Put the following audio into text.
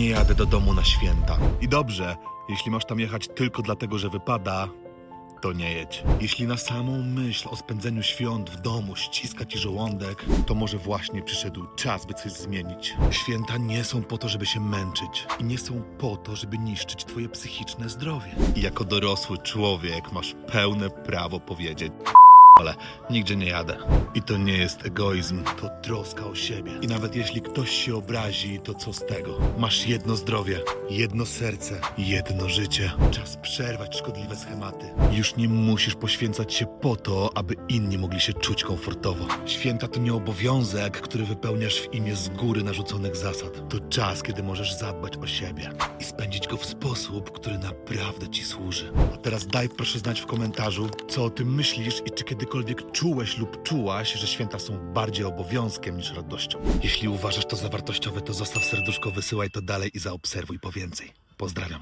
Nie jadę do domu na święta. I dobrze, jeśli masz tam jechać tylko dlatego, że wypada, to nie jedź. Jeśli na samą myśl o spędzeniu świąt w domu ściska ci żołądek, to może właśnie przyszedł czas, by coś zmienić. Święta nie są po to, żeby się męczyć i nie są po to, żeby niszczyć twoje psychiczne zdrowie. I jako dorosły człowiek masz pełne prawo powiedzieć ale nigdzie nie jadę. I to nie jest egoizm, to troska o siebie. I nawet jeśli ktoś się obrazi, to co z tego? Masz jedno zdrowie, jedno serce, jedno życie. Czas przerwać szkodliwe schematy. Już nie musisz poświęcać się po to, aby inni mogli się czuć komfortowo. Święta to nie obowiązek, który wypełniasz w imię z góry narzuconych zasad. To czas, kiedy możesz zadbać o siebie i spędzić go w sposób, który naprawdę ci służy. A teraz daj proszę znać w komentarzu, co o tym myślisz i czy kiedykolwiek czułeś lub czułaś, że święta są bardziej obowiązkiem niż radością. Jeśli uważasz to za wartościowe, to zostaw serduszko, wysyłaj to dalej i zaobserwuj po więcej. Pozdrawiam.